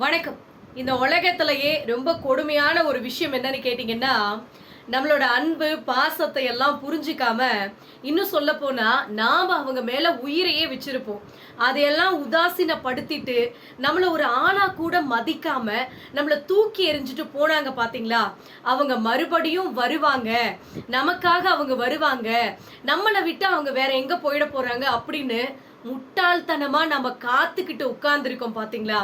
வணக்கம். இந்த உலகத்திலேயே ரொம்ப கொடுமையான ஒரு விஷயம் என்னன்னு கேட்டிங்கன்னா நம்மளோட அன்பு பாசத்தை எல்லாம் புரிஞ்சிக்காம இன்னும் சொல்ல போனா அவங்க மேலே உயிரையே வச்சிருப்போம். அதையெல்லாம் உதாசீனப்படுத்திட்டு நம்மளை ஒரு ஆணா கூட மதிக்காம நம்மளை தூக்கி எறிஞ்சிட்டு போனாங்க பார்த்தீங்களா அவங்க மறுபடியும் வருவாங்க. நமக்காக அவங்க வருவாங்க. நம்மளை விட்டு அவங்க வேற எங்க போயிட போறாங்க அப்படின்னு முட்டாள்தனமா நம்ம காத்துக்கிட்டு உட்கார்ந்துருக்கோம் பாத்தீங்களா?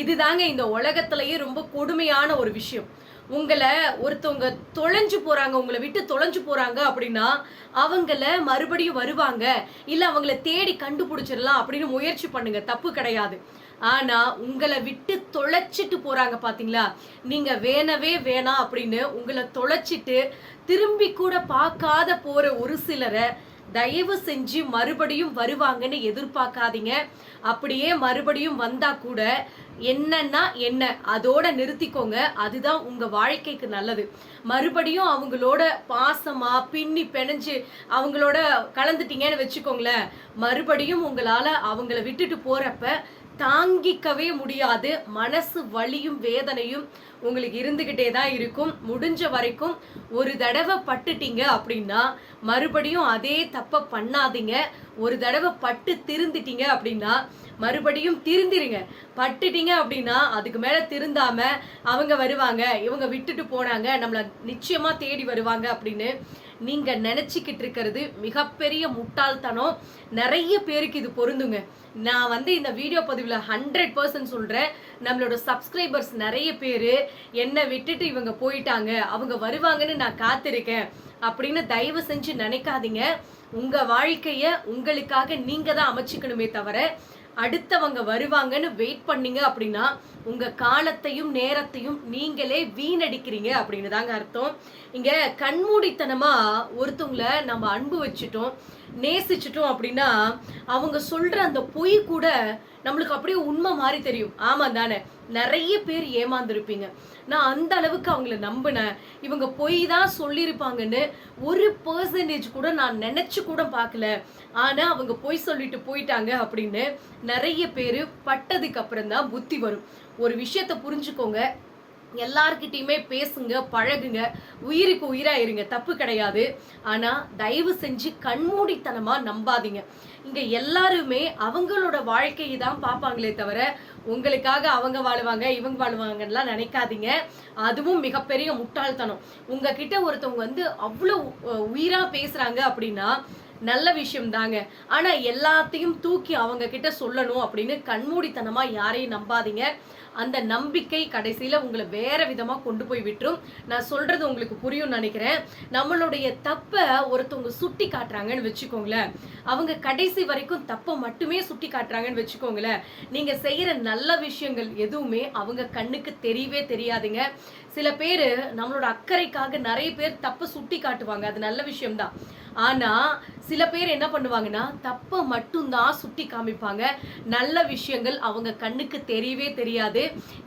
இதுதாங்க இந்த உலகத்திலேயே ரொம்ப கொடுமையான ஒரு விஷயம். உங்களை ஒருத்தவங்க தொலைஞ்சு போறாங்க உங்களை விட்டு தொலைஞ்சு போறாங்க அப்படின்னா அவங்கள மறுபடியும் வருவாங்க. இல்ல அவங்கள தேடி கண்டுபிடிச்சிடலாம் அப்படின்னு முயற்சி பண்ணுங்க. தப்பு கிடையாது. ஆனா உங்களை விட்டு தொலைச்சிட்டு போறாங்க பாத்தீங்களா? நீங்க வேணவே வேணாம் அப்படின்னு உங்களை தொலைச்சிட்டு திரும்பி கூட பார்க்காத போற ஒரு சிலரை தயவு செஞ்சு மறுபடியும் வருவாங்கன்னு எதிர்பார்க்காதீங்க. அப்படியே மறுபடியும் வந்தா கூட என்னன்னா என்ன அதோட நிறுத்திக்கோங்க. அதுதான் உங்க வாழ்க்கைக்கு நல்லது. மறுபடியும் அவங்களோட பாசமா பின்னி பிணைஞ்சு அவங்களோட கலந்துட்டீங்கன்னு வச்சுக்கோங்களேன். மறுபடியும் உங்களால அவங்கள விட்டுட்டு போறப்ப தாங்கிக்கவே முடியாது. மனசு வலியும் வேதனையும் உங்களுக்கு இருந்துக்கிட்டே தான் இருக்கும். முடிஞ்ச வரைக்கும் ஒரு தடவை பட்டுட்டீங்க அப்படின்னா மறுபடியும் அதே தப்பை பண்ணாதீங்க. ஒரு தடவை பட்டு திருந்திட்டீங்க அப்படின்னா மறுபடியும் திருந்திருங்க. பட்டுட்டீங்க அப்படின்னா அதுக்கு மேலே திருந்தாம அவங்க வருவாங்க. இவங்க விட்டுட்டு போனாங்க. நம்மளை நிச்சயமாக தேடி வருவாங்க அப்படின்னு நீங்க நினைச்சுக்கிட்டு இருக்கிறது மிகப்பெரிய முட்டாள்தனம். நிறைய பேருக்கு இது பொருந்துங்க. நான் வந்து இந்த வீடியோ பதிவில் ஹண்ட்ரட் பர்சன்ட் சொல்கிறேன் நம்மளோட சப்ஸ்கிரைபர்ஸ் நிறைய பேர் என்னை விட்டுட்டு இவங்க போயிட்டாங்க. அவங்க வருவாங்கன்னு நான் காத்திருக்கேன். அப்படின்னு தயவு செஞ்சு நினைக்காதீங்க. உங்கள் வாழ்க்கையை உங்களுக்காக நீங்கள் தான் அமைச்சிக்கணுமே தவிர அடுத்தவங்க வருவாங்கன்னு வெயிட் பண்ணீங்க அப்படின்னா உங்க காலத்தையும் நேரத்தையும் நீங்களே வீணடிக்கிறீங்க அப்படின்னு தாங்க அர்த்தம். இங்க கண்மூடித்தனமா ஒருத்தவங்கள நம்ம அன்பு வச்சுட்டோம். நேசிச்சிட்டோம் அப்படின்னா அவங்க சொல்கிற அந்த பொய் கூட நம்மளுக்கு அப்படியே உண்மை மாதிரி தெரியும். ஆமாம் தானே? நிறைய பேர் ஏமாந்துருப்பீங்க. நான் அந்த அளவுக்கு அவங்கள நம்பினேன். இவங்க பொய் தான் சொல்லியிருப்பாங்கன்னு ஒரு பர்சன்டேஜ் கூட நான் நினச்சி கூட பார்க்கல. ஆனால் அவங்க பொய் சொல்லிட்டு போயிட்டாங்க அப்படின்னு நிறைய பேர் பட்டதுக்கு அப்புறம் தான் புத்தி வரும். ஒரு விஷயத்தை புரிஞ்சுக்கோங்க. எல்லார்கிட்டையுமே பேசுங்க பழகுங்க. உயிருக்கு உயிராக இருங்க தப்பு கிடையாது. ஆனால் தயவு செஞ்சு கண்மூடித்தனமாக நம்பாதீங்க. இங்கே எல்லாருமே அவங்களோட வாழ்க்கையை தான் பார்ப்பாங்களே தவிர உங்களுக்காக அவங்க வாழுவாங்க இவங்க வாழுவாங்கலாம் நினைக்காதீங்க. அதுவும் மிகப்பெரிய முட்டாள்தனம். உங்ககிட்ட ஒருத்தவங்க வந்து அவ்வளோ உயிராக பேசுகிறாங்க அப்படின்னா நல்ல விஷயம் தாங்க ஆனா எல்லாத்தையும் தூக்கி அவங்க கிட்ட சொல்லணும் அப்படின்னு கண்மூடித்தனமா யாரையும் நம்பாதீங்க. அந்த நம்பிக்கை கடைசியில் உங்களை வேற விதமாக கொண்டு போய் விட்டுரும். நான் சொல்றது உங்களுக்கு புரியும் நினைக்கிறேன். நம்மளுடைய தப்பை ஒருத்தவங்க சுட்டி காட்டுறாங்கன்னு வச்சுக்கோங்களேன். அவங்க கடைசி வரைக்கும் தப்பை மட்டுமே சுட்டி காட்டுறாங்கன்னு வச்சுக்கோங்களேன். நீங்கள் செய்கிற நல்ல விஷயங்கள் எதுவுமே அவங்க கண்ணுக்கு தெரியவே தெரியாதுங்க. சில பேர் நம்மளோட அக்கறைக்காக நிறைய பேர் தப்பை சுட்டி காட்டுவாங்க. அது நல்ல விஷயம்தான். ஆனால் சில பேர் என்ன பண்ணுவாங்கன்னா தப்பை மட்டும்தான் சுட்டி காமிப்பாங்க. நல்ல விஷயங்கள் அவங்க கண்ணுக்கு தெரியவே தெரியாது.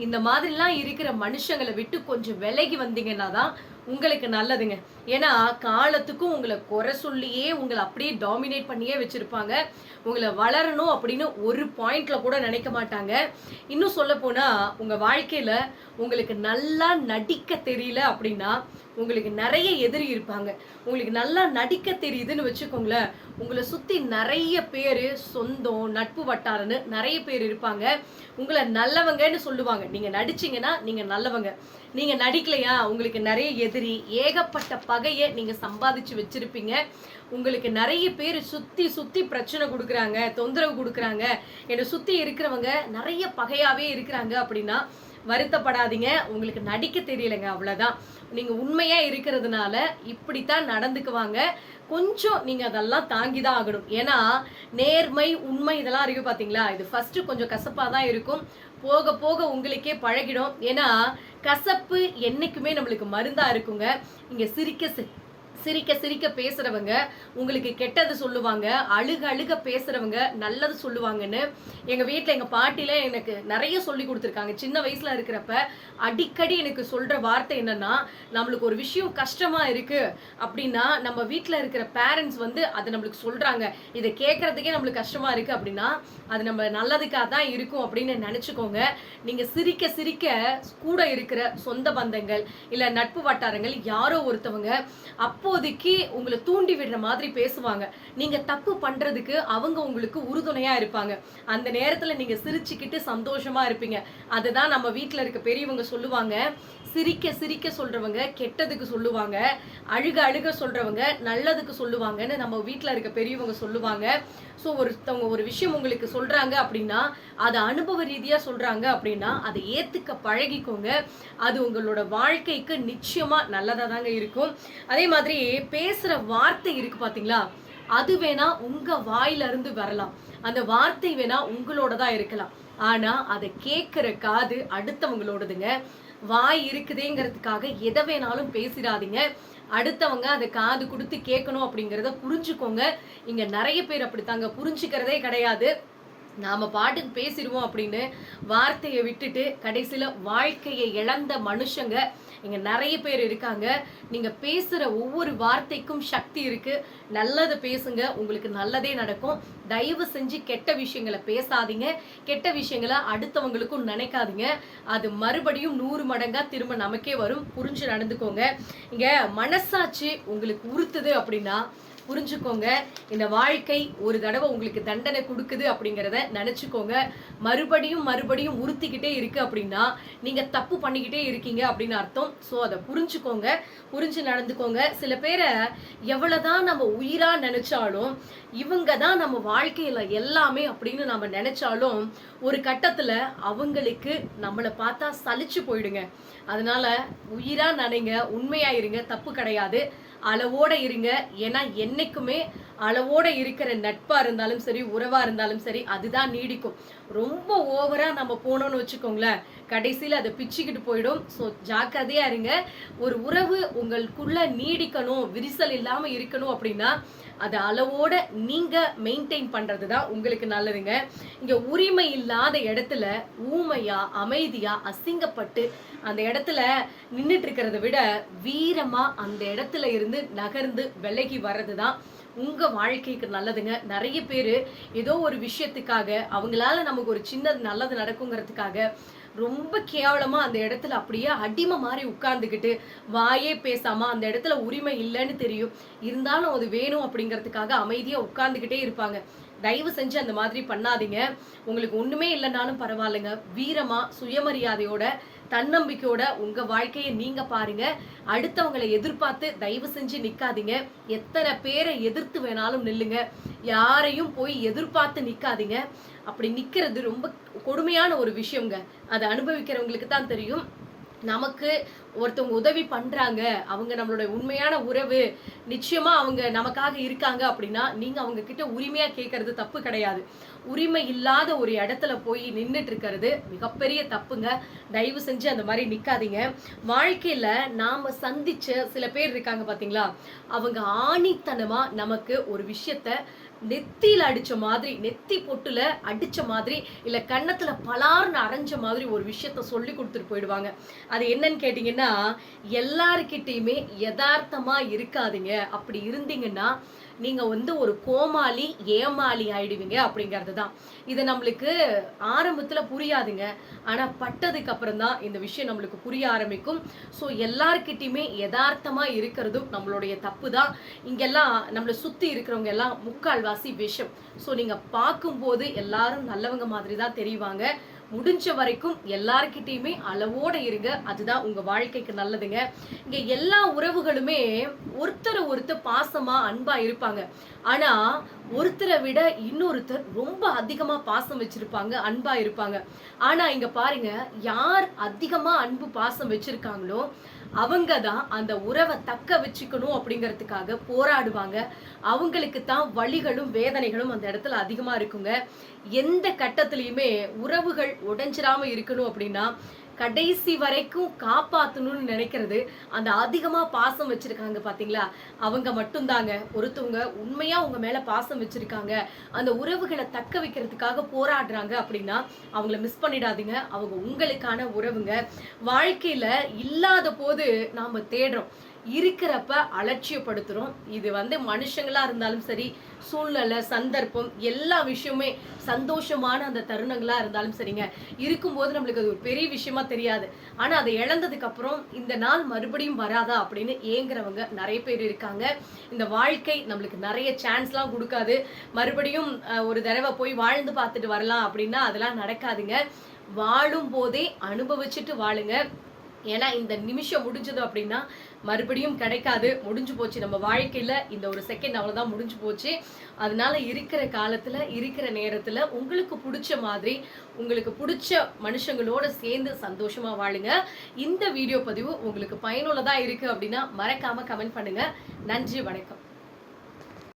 இந்த மாதிரிலாம் இருக்கிற மனுஷங்களை விட்டு கொஞ்சம் விலகி வந்தீங்கன்னா தான் உங்களுக்கு நல்லதுங்க. ஏன்னா காலத்துக்கும் உங்களை குறை சொல்லியே உங்களை அப்படியே டாமினேட் பண்ணியே வச்சுருப்பாங்க. உங்களை வளரணும் அப்படின்னு ஒரு பாயிண்டில் கூட நினைக்க மாட்டாங்க. இன்னும் சொல்ல உங்கள் வாழ்க்கையில் உங்களுக்கு நல்லா நடிக்க தெரியல அப்படின்னா உங்களுக்கு நிறைய எதிரி இருப்பாங்க. உங்களுக்கு நல்லா நடிக்க தெரியுதுன்னு வச்சுக்கோங்களேன். உங்களை சுத்தி நிறைய பேர் சொந்தம் நட்பு வட்டாரன்னு நிறைய பேர் இருப்பாங்க. உங்களை நல்லவங்கன்னு சொல்லுவாங்க. நீங்க நடிச்சீங்கன்னா நீங்க நல்லவங்க. நீங்க நடிக்கலையா? உங்களுக்கு நிறைய எதிரி ஏகப்பட்ட பகையை நீங்க சம்பாதிச்சு வச்சிருப்பீங்க. உங்களுக்கு நிறைய பேர் சுத்தி சுத்தி பிரச்சனை கொடுக்குறாங்க தொந்தரவு கொடுக்குறாங்க. என்னை சுத்தி இருக்கிறவங்க நிறைய பகையாவே இருக்கிறாங்க அப்படின்னா வருத்தப்படாதீங்க. உங்களுக்கு நடிக்க தெரியலங்க அவ்வளோதான் நீங்கள் உண்மையாக இருக்கிறதுனால இப்படித்தான் நடந்துக்குவாங்க. கொஞ்சம் நீங்கள் அதெல்லாம் தாங்கி தான் ஆகணும். ஏன்னா நேர்மை உண்மை இதெல்லாம் இருக்கு பார்த்தீங்களா இது ஃபஸ்ட்டு கொஞ்சம் கசப்பாக தான் இருக்கும். போக போக உங்களுக்கே பழகிடும். ஏன்னா கசப்பு என்னைக்குமே நம்மளுக்கு மருந்தாக இருக்குங்க. இங்கே சிரிக்க சிரிக்க சிரிக்க பேசுறவங்க உங்களுக்கு கெட்டது சொல்லுவாங்க அழுக அழுக பேசுறவங்க நல்லது சொல்லுவாங்கன்னு எங்க வீட்டில் எங்க பாட்டில எனக்கு நிறைய சொல்லி கொடுத்துருக்காங்க. சின்ன வயசுல இருக்கிறப்ப அடிக்கடி எனக்கு சொல்ற வார்த்தை என்னன்னா நம்மளுக்கு ஒரு விஷயம் கஷ்டமா இருக்கு அப்படின்னா நம்ம வீட்டில் இருக்கிற பேரண்ட்ஸ் வந்து அதை நம்மளுக்கு சொல்றாங்க. இதை கேட்கறதுக்கே நம்மளுக்கு கஷ்டமா இருக்கு அப்படின்னா அது நம்ம நல்லதுக்காக தான் இருக்கும் அப்படின்னு நினைச்சுக்கோங்க. நீங்க சிரிக்க சிரிக்க கூட இருக்கிற சொந்த பந்தங்கள் இல்ல நட்பு வட்டாரங்கள் யாரோ ஒருத்தவங்க அப்போதைக்கு உங்களை தூண்டி விடுற மாதிரி பேசுவாங்க. நீங்க தப்பு பண்றதுக்கு அவங்க உங்களுக்கு உறுதுணையா இருப்பாங்க. அந்த நேரத்துல நீங்க சிரிச்சுக்கிட்டு சந்தோஷமா இருப்பீங்க. அதுதான் நம்ம வீட்டில் இருக்க பெரியவங்க சொல்லுவாங்க. சிரிக்க சிரிக்க சொல்றவங்க கெட்டதுக்கு சொல்லுவாங்க. அழுக அழுக சொல்றவங்க நல்லதுக்கு சொல்லுவாங்கன்னு நம்ம வீட்டில் இருக்க பெரியவங்க சொல்லுவாங்க. ஸோ ஒருத்தவங்க ஒரு விஷயம் உங்களுக்கு சொல்றாங்க அப்படின்னா அதை அனுபவ ரீதியா சொல்றாங்க அப்படின்னா அதை ஏத்துக்க பழகிக்கோங்க. அது உங்களோட வாழ்க்கைக்கு நிச்சயமா நல்லதா தாங்க இருக்கும். அதே மாதிரி பேசுகிற வார்த்தை இருக்கு பார்த்தீங்களா அது வேணா உங்கள் வாயிலிருந்து வரலாம். அந்த வார்த்தை வேணா உங்களோட தான் இருக்கலாம். ஆனால் அதை கேட்குற காது அடுத்தவங்களோடதுங்க. வாய் இருக்குதேங்கிறதுக்காக எதை வேணாலும் பேசிடாதீங்க. அடுத்தவங்க அதை காது கொடுத்து கேட்கணும் அப்படிங்கிறத புரிஞ்சுக்கோங்க. இங்கே நிறைய பேர் அப்படித்தாங்க. புரிஞ்சுக்கிறதே கிடையாது. நாம பாட்டுக்கு பேசிடுவோம் அப்படின்னு வார்த்தையை விட்டுட்டு கடைசியில் வாழ்க்கையை இழந்த மனுஷங்க இங்க நிறைய பேர் இருக்காங்க. நீங்க பேசுற ஒவ்வொரு வார்த்தைக்கும் சக்தி இருக்கு. நல்லதை பேசுங்க உங்களுக்கு நல்லதே நடக்கும். தயவு செஞ்சு கெட்ட விஷயங்களை பேசாதீங்க. கெட்ட விஷயங்களை அடுத்தவங்களுக்கும் நினைக்காதீங்க. அது மறுபடியும் நூறு மடங்கா திரும்ப நமக்கே வரும். புரிஞ்சு நடந்துக்கோங்க. இங்க மனசாட்சி உங்களுக்கு உறுத்துது அப்படின்னா புரிஞ்சுக்கோங்க. இந்த வாழ்க்கை ஒரு தடவை உங்களுக்கு தண்டனை கொடுக்குது அப்படிங்கிறத நினச்சிக்கோங்க. மறுபடியும் மறுபடியும் உறுத்திக்கிட்டே இருக்குது அப்படின்னா நீங்கள் தப்பு பண்ணிக்கிட்டே இருக்கீங்க அப்படின்னு அர்த்தம். ஸோ அதை புரிஞ்சுக்கோங்க. புரிஞ்சு நடந்துக்கோங்க. சில பேரை எவ்வளோதான் நம்ம உயிராக நினச்சாலும் இவங்க தான் நம்ம வாழ்க்கையில் எல்லாமே அப்படின்னு நம்ம நினச்சாலும் ஒரு கட்டத்தில் அவங்களுக்கு நம்மளை பார்த்தா சலிச்சு போயிடுங்க. அதனால உயிராக நினைங்க உண்மையாயிருங்க தப்பு கிடையாது. அளவோட இருங்க. ஏன்னா என்னைக்குமே அளவோட இருக்கிற நட்பா இருந்தாலும் சரி உறவா இருந்தாலும் சரி அதுதான் நீடிக்கும். ரொம்ப ஓவரா நம்ம போனோம்னு வச்சுக்கோங்களேன். கடைசியில் அதை பிச்சுக்கிட்டு போயிடும். ஸோ ஜாக்கிரதையா இருங்க. ஒரு உறவு உங்களுக்குள்ள நீடிக்கணும் விரிசல் இல்லாம இருக்கணும் அப்படின்னா அதை அளவோட நீங்க மெயின்டைன் பண்றது தான் உங்களுக்கு நல்லதுங்க. இங்க உரிமை இல்லாத இடத்துல ஊமையா அமைதியா அசிங்கப்பட்டு அந்த இடத்துல நின்றுட்டு இருக்கிறத விட வீரமா அந்த இடத்துல இருந்து நகர்ந்து விலகி வர்றது தான் உங்கள் வாழ்க்கைக்கு நல்லதுங்க. நிறைய பேர் ஏதோ ஒரு விஷயத்துக்காக அவங்களால நமக்கு ஒரு சின்னது நல்லது நடக்குங்கிறதுக்காக ரொம்ப கேவலமா அந்த இடத்துல அப்படியே அடிமை மாதிரி உட்கார்ந்துக்கிட்டு வாயே பேசாம அந்த இடத்துல உரிமை இல்லைன்னு தெரியும். இருந்தாலும் அது வேணும் அப்படிங்கிறதுக்காக அமைதியாக உட்கார்ந்துக்கிட்டே இருப்பாங்க. தயவு செஞ்சு அந்த மாதிரி பண்ணாதீங்க. உங்களுக்கு ஒன்றுமே இல்லைனாலும் பரவாயில்லைங்க. வீரமாக சுயமரியாதையோட தன்னம்பிக்கையோட உங்க வாழ்க்கையை நீங்க பாருங்க. அடுத்தவங்களை எதிர்பார்த்து தயவு செஞ்சு நிக்காதீங்க. எத்தனை பேரை எதிர்த்து வேணாலும் நில்லுங்க. யாரையும் போய் எதிர்பார்த்து நிக்காதீங்க. அப்படி நிக்கிறது ரொம்ப கொடுமையான ஒரு விஷயங்க. அதை அனுபவிக்கிறவங்களுக்கு தான் தெரியும். நமக்கு ஒருத்தவங்க உதவி பண்றாங்க. அவங்க நம்மளுடைய உண்மையான உறவு நிச்சயமா அவங்க நமக்காக இருக்காங்க அப்படின்னா நீங்க அவங்க கிட்ட உரிமையா கேட்கறது தப்பு கிடையாது. உரிமை இல்லாத ஒரு இடத்துல போய் நின்றுட்டு இருக்கிறது மிகப்பெரிய தப்புங்க. தயவு செஞ்சு அந்த மாதிரி நிற்காதீங்க வாழ்க்கையில் நாம் சந்திச்ச சில பேர் இருக்காங்க பார்த்தீங்களா அவங்க ஆணித்தனமாக நமக்கு ஒரு விஷயத்த நெத்தியில் அடித்த மாதிரி நெத்தி பொட்டில் அடித்த மாதிரி இல்லை கன்னத்தில் பலார்னு அரைஞ்ச மாதிரி ஒரு விஷயத்த சொல்லி கொடுத்துட்டு போயிடுவாங்க. அது என்னன்னு கேட்டிங்கன்னா எல்லாருக்கிட்டேயுமே யதார்த்தமாக இருக்காதீங்க. அப்படி இருந்தீங்கன்னா நீங்கள் வந்து ஒரு கோமாளி ஏமாளி ஆயிடுவீங்க அப்படிங்கிறது தான் இது நம்மளுக்கு ஆரம்பத்தில் புரியாதுங்க. ஆனால் பட்டதுக்கு அப்புறம் தான் இந்த விஷயம் நம்மளுக்கு புரிய ஆரம்பிக்கும். ஸோ எல்லார்கிட்டையுமே யதார்த்தமாக இருக்கிறதும் நம்மளுடைய தப்பு தான் இங்கெல்லாம் நம்மளை சுற்றி இருக்கிறவங்க எல்லாம் முக்கால்வாசி விஷம். ஸோ நீங்கள் பார்க்கும்போது எல்லாரும் நல்லவங்க மாதிரி தான் தெரிவாங்க. முடிஞ்ச வரைக்கும் எல்லார்கிட்டயுமே அளவோட இருங்க. அதுதான் உங்க வாழ்க்கைக்கு நல்லதுங்க. இங்க எல்லா உறவுகளுமே ஒருத்தரை ஒருத்தர் பாசமா அன்பா இருப்பாங்க. ஆனா ஒருத்தரை விட இன்னொருத்தர் ரொம்ப அதிகமா பாசம் வச்சிருப்பாங்க அன்பா இருப்பாங்க. ஆனா இங்க பாருங்க யார் அதிகமா அன்பு பாசம் வச்சிருக்காங்களோ அவங்க தான் அந்த உறவை தக்க வச்சுக்கணும் அப்படிங்கிறதுக்காக போராடுவாங்க. அவங்களுக்கு தான் வழிகளும் வேதனைகளும் அந்த இடத்துல அதிகமா இருக்குங்க. எந்த கட்டத்திலையுமே உறவுகள் உடைஞ்சிராம இருக்கணும் அப்படின்னா கடைசி வரைக்கும் காப்பாற்றணும்னு நினைக்கிறது. அந்த அதிகமாக பாசம் வச்சிருக்காங்க பார்த்தீங்களா அவங்க மட்டும்தாங்க. ஒருத்தவங்க உண்மையாக உங்கள் மேலே பாசம் வச்சிருக்காங்க. அந்த உறவுகளை தக்க வைக்கிறதுக்காக போராடுறாங்க அப்படின்னா அவங்கள மிஸ் பண்ணிடாதீங்க. அவங்க உங்களுக்கான உறவுங்க. வாழ்க்கையில் இல்லாத போது நாம் தேடுறோம். இருக்கிறப்ப அலட்சியப்படுத்துகிறோம் இது வந்து மனுஷங்களாக இருந்தாலும் சரி சூழ்நிலை சந்தர்ப்பம் எல்லா விஷயமே சந்தோஷமான அந்த தருணங்களாக இருந்தாலும் சரிங்க. இருக்கும்போது நம்மளுக்கு அது ஒரு பெரிய விஷயமா தெரியாது. ஆனால் அதை இழந்ததுக்கப்புறம் இந்த நாள் மறுபடியும் வராதா அப்படின்னு ஏங்குறவங்க நிறைய பேர் இருக்காங்க. இந்த வாழ்க்கை நம்மளுக்கு நிறைய சான்ஸ்லாம் கொடுக்காது. மறுபடியும் ஒரு தடவை போய் வாழ்ந்து பார்த்துட்டு வரலாம் அப்படின்னா அதெல்லாம் நடக்காதுங்க. வாழும் போதே அனுபவிச்சுட்டு வாழுங்க. ஏன்னா இந்த நிமிஷம் முடிஞ்சது அப்படின்னா மறுபடியும் கிடைக்காது முடிஞ்சு போச்சு. நம்ம வாழ்க்கையில் இந்த ஒரு செகண்ட் அவ்வளோதான் முடிஞ்சு போச்சு. அதனால இருக்கிற காலத்தில் இருக்கிற நேரத்தில் உங்களுக்கு பிடிச்ச மாதிரி உங்களுக்கு பிடிச்ச மனுஷங்களோட சேர்ந்து சந்தோஷமாக வாழுங்க. இந்த வீடியோ பதிவு உங்களுக்கு பயனுள்ளதாக இருக்குது அப்படின்னா மறக்காமல் கமெண்ட் பண்ணுங்கள் நன்றி வணக்கம்.